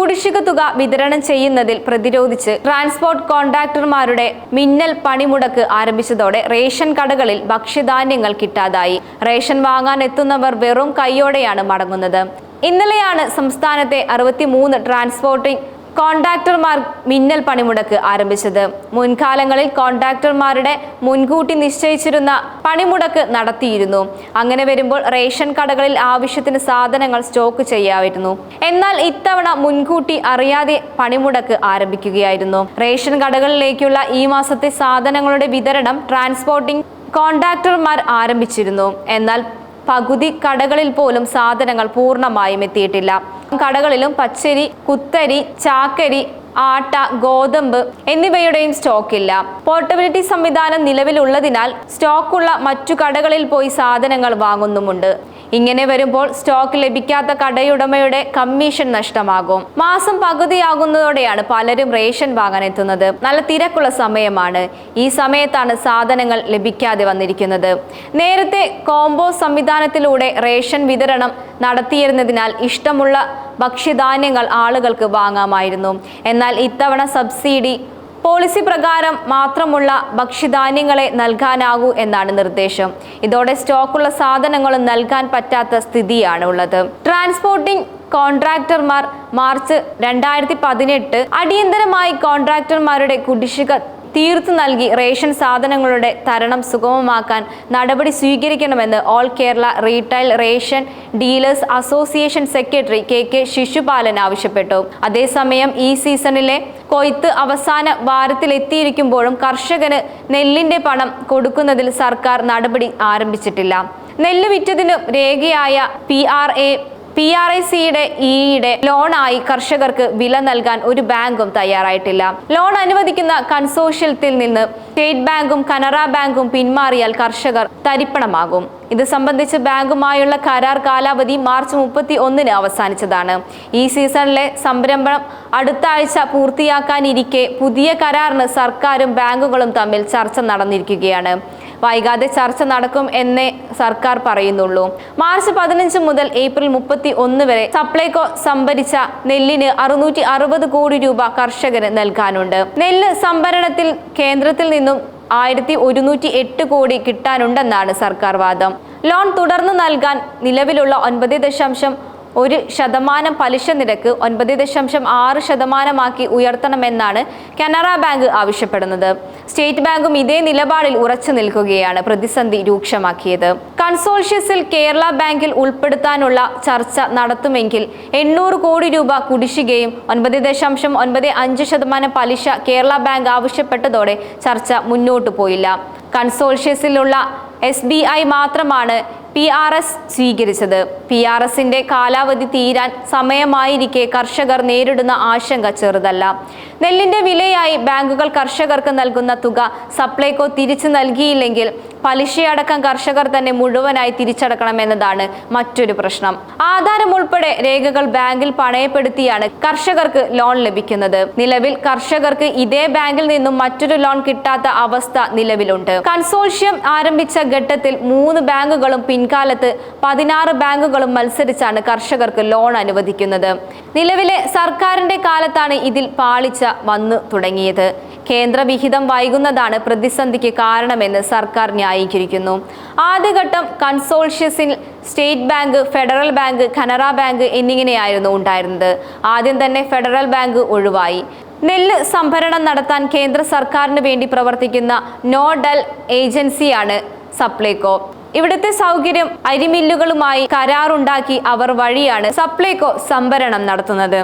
കുടിശ്ശിക തുക വിതരണം ചെയ്യുന്നതിൽ പ്രതിരോധിച്ച് ട്രാൻസ്പോർട്ട് കോൺട്രാക്ടർമാരുടെ മിന്നൽ പണിമുടക്ക് ആരംഭിച്ചതോടെ റേഷൻ കടകളിൽ ഭക്ഷ്യധാന്യങ്ങൾ കിട്ടാതായി. റേഷൻ വാങ്ങാൻ എത്തുന്നവർ വെറും കൈയോടെയാണ് മടങ്ങുന്നത്. ഇന്നലെയാണ് സംസ്ഥാനത്തെ അറുപത്തിമൂന്ന് ട്രാൻസ്പോർട്ടിംഗ് കോൺട്രാക്ടർമാർ മിന്നൽ പണിമുടക്ക് ആരംഭിച്ചത്. മുൻകാലങ്ങളിൽ കോൺട്രാക്ടർമാരുടെ മുൻകൂട്ടി നിശ്ചയിച്ചിരുന്ന പണിമുടക്ക് നടത്തിയിരുന്നു. അങ്ങനെ വരുമ്പോൾ റേഷൻ കടകളിൽ ആവശ്യത്തിന് സാധനങ്ങൾ സ്റ്റോക്ക് ചെയ്യാമായിരുന്നു. എന്നാൽ ഇത്തവണ മുൻകൂട്ടി അറിയാതെ പണിമുടക്ക് ആരംഭിക്കുകയായിരുന്നു. റേഷൻ കടകളിലേക്കുള്ള ഈ മാസത്തെ സാധനങ്ങളുടെ വിതരണം ട്രാൻസ്പോർട്ടിംഗ് കോൺട്രാക്ടർമാർ ആരംഭിച്ചിരുന്നു. എന്നാൽ പകുതി കടകളിൽ പോലും സാധനങ്ങൾ പൂർണമായും എത്തിയിട്ടില്ല. കടകളിലും പച്ചരി കുത്തരി ചാക്കരി ആട്ട ഗോതമ്പ് എന്നിവയുടെയും സ്റ്റോക്കില്ല. പോർട്ടബിലിറ്റി സംവിധാനം നിലവിലുള്ളതിനാൽ സ്റ്റോക്കുള്ള മറ്റു കടകളിൽ പോയി സാധനങ്ങൾ വാങ്ങുന്നുമുണ്ട്. ഇങ്ങനെ വരുമ്പോൾ സ്റ്റോക്ക് ലഭിക്കാത്ത കടയുടമയുടെ കമ്മീഷൻ നഷ്ടമാകും. മാസം പകുതിയാകുന്നതോടെയാണ് പലരും റേഷൻ വാങ്ങാൻ എത്തുന്നത്. നല്ല തിരക്കുള്ള സമയമാണ്. ഈ സമയത്താണ് സാധനങ്ങൾ ലഭിക്കാതെ വന്നിരിക്കുന്നത്. നേരത്തെ കോംബോ സംവിധാനത്തിലൂടെ റേഷൻ വിതരണം നടത്തിയിരുന്നതിനാൽ ഇഷ്ടമുള്ള ഭക്ഷ്യധാന്യങ്ങൾ ആളുകൾക്ക് വാങ്ങാമായിരുന്നു. എന്നാൽ ഇത്തവണ സബ്സിഡി പോളിസി പ്രകാരം മാത്രമുള്ള ഭക്ഷ്യധാന്യങ്ങളെ നൽകാനാകൂ എന്നാണ് നിർദ്ദേശം. ഇതോടെ സ്റ്റോക്കുള്ള സാധനങ്ങളും നൽകാൻ പറ്റാത്ത സ്ഥിതിയാണ് ഉള്ളത് ട്രാൻസ്പോർട്ടിംഗ് കോൺട്രാക്ടർമാർ മാർച്ച് രണ്ടായിരത്തി പതിനെട്ട് അടിയന്തരമായി കോൺട്രാക്ടർമാരുടെ കുടിശ്ശിക തീർത്തു നൽകി റേഷൻ സാധനങ്ങളുടെ തരണം സുഗമമാക്കാൻ നടപടി സ്വീകരിക്കണമെന്ന് all Kerala retail ration dealers association secretary K K Sisupalan ആവശ്യപ്പെട്ടു. അതേസമയം ഈ സീസണിലെ കൊയ്ത്ത് അവസാന വാരത്തിലെത്തിയിരിക്കുമ്പോഴും കർഷകന് നെല്ലിന്റെ പണം കൊടുക്കുന്നതിൽ സർക്കാർ നടപടി ആരംഭിച്ചിട്ടില്ല. നെല്ല് വിറ്റതിന് രേഖയായ P R A P R I സിയുടെ ഈയിടെ ലോണായി കർഷകർക്ക് വില നൽകാൻ ഒരു ബാങ്കും തയ്യാറായിട്ടില്ല. ലോൺ അനുവദിക്കുന്ന കൺസോഷ്യത്തിൽ നിന്ന് സ്റ്റേറ്റ് ബാങ്കും കനറ ബാങ്കും പിന്മാറിയാൽ കർഷകർ തരിപ്പണമാകും. ഇത് സംബന്ധിച്ച് ബാങ്കുമായുള്ള കരാർ കാലാവധി മാർച്ച് മുപ്പത്തി ഒന്നിന് അവസാനിച്ചതാണ്. ഈ സീസണിലെ സംരംഭം അടുത്ത ആഴ്ച പൂർത്തിയാക്കാനിരിക്കെ പുതിയ കരാറിന് സർക്കാരും ബാങ്കുകളും തമ്മിൽ ചർച്ച നടന്നിരിക്കുകയാണ്. വൈകാതെ ചർച്ച നടക്കും എന്നേ സർക്കാർ പറയുന്നുള്ളൂ. മാർച്ച് പതിനഞ്ച് മുതൽ ഏപ്രിൽ മുപ്പത്തി ഒന്ന് വരെ സപ്ലൈകോ സംഭരിച്ച നെല്ലിന് അറുന്നൂറ്റി അറുപത് കോടി രൂപ കർഷകന് നൽകാനുണ്ട്. നെല്ല് സംഭരണത്തിൽ കേന്ദ്രത്തിൽ നിന്നും ആയിരത്തി ഒരുന്നൂറ്റി എട്ട് കോടി കിട്ടാനുണ്ടെന്നാണ് സർക്കാർ വാദം. ലോൺ തുടർന്ന് നൽകാൻ നിലവിലുള്ള ഒൻപത് ദശാംശം ഒരു ശതമാനം പലിശ നിരക്ക് ഒൻപത് ദശാംശം ആറ് ശതമാനമാക്കി ഉയർത്തണമെന്നാണ് കനറ ബാങ്ക് ആവശ്യപ്പെടുന്നത്. സ്റ്റേറ്റ് ബാങ്കും ഇതേ നിലപാടിൽ ഉറച്ചു നിൽക്കുകയാണ് പ്രതിസന്ധി രൂക്ഷമാക്കിയത്. കൺസോൾഷ്യസിൽ കേരള ബാങ്കിൽ ഉൾപ്പെടുത്താനുള്ള ചർച്ച നടത്തുമെങ്കിൽ എണ്ണൂറ് കോടി രൂപ കുടിശ്ശികയും ഒൻപത് ദശാംശം ഒൻപത് അഞ്ച് ശതമാനം പലിശ കേരള ബാങ്ക് ആവശ്യപ്പെട്ടതോടെ ചർച്ച മുന്നോട്ടു പോയില്ല. കൺസോൾഷ്യസിലുള്ള എസ് ബി ഐ മാത്രമാണ് പി ആർ എസ് സ്വീകരിച്ചത്. പി ആർ എസിന്റെ കാലാവധി തീരാൻ സമയമായിരിക്കെ കർഷകർ നേരിടുന്ന ആശങ്ക ചെറുതല്ല. നെല്ലിന്റെ വിലയായി ബാങ്കുകൾ കർഷകർക്ക് നൽകുന്ന തുക സപ്ലൈകോ തിരിച്ചു നൽകിയില്ലെങ്കിൽ പലിശയടക്കം കർഷകർ തന്നെ മുഴുവനായി തിരിച്ചടക്കണമെന്നതാണ് മറ്റൊരു പ്രശ്നം. ആധാരം ഉൾപ്പെടെ രേഖകൾ ബാങ്കിൽ പണയപ്പെടുത്തിയാണ് കർഷകർക്ക് ലോൺ ലഭിക്കുന്നത്. നിലവിൽ കർഷകർക്ക് ഇതേ ബാങ്കിൽ നിന്നും മറ്റൊരു ലോൺ കിട്ടാത്ത അവസ്ഥ നിലവിലുണ്ട്. കൺസോർഷ്യം ആരംഭിച്ച ഘട്ടത്തിൽ മൂന്ന് ബാങ്കുകളും പിൻകാലത്ത് പതിനാറ് ബാങ്കുകളും മത്സരിച്ചാണ് കർഷകർക്ക് ലോൺ അനുവദിക്കുന്നത്. നിലവിലെ സർക്കാരിന്റെ കാലത്താണ് ഇതിൽ പാളിച്ച വന്നു തുടങ്ങിയത്. കേന്ദ്രവിഹിതം വൈകുന്നതാണ് പ്രതിസന്ധിക്ക് കാരണമെന്ന് സർക്കാർ ന്യായീകരിക്കുന്നു. ആദ്യഘട്ടം കൺസോൾഷ്യസിൽ state bank federal bank Canara bank എന്നിങ്ങനെയായിരുന്നു ഉണ്ടായിരുന്നത്. ആദ്യം തന്നെ ഫെഡറൽ ബാങ്ക് ഒഴിവായി. നെല്ല് സംഭരണം നടത്താൻ കേന്ദ്ര സർക്കാരിന് വേണ്ടി പ്രവർത്തിക്കുന്ന നോഡൽ ഏജൻസിയാണ് സപ്ലൈകോ. ഇവിടുത്തെ സൗകര്യം അരിമില്ലുകളുമായി കരാറുണ്ടാക്കി അവർ വഴിയാണ് സപ്ലൈകോ സംഭരണം നടത്തുന്നത്.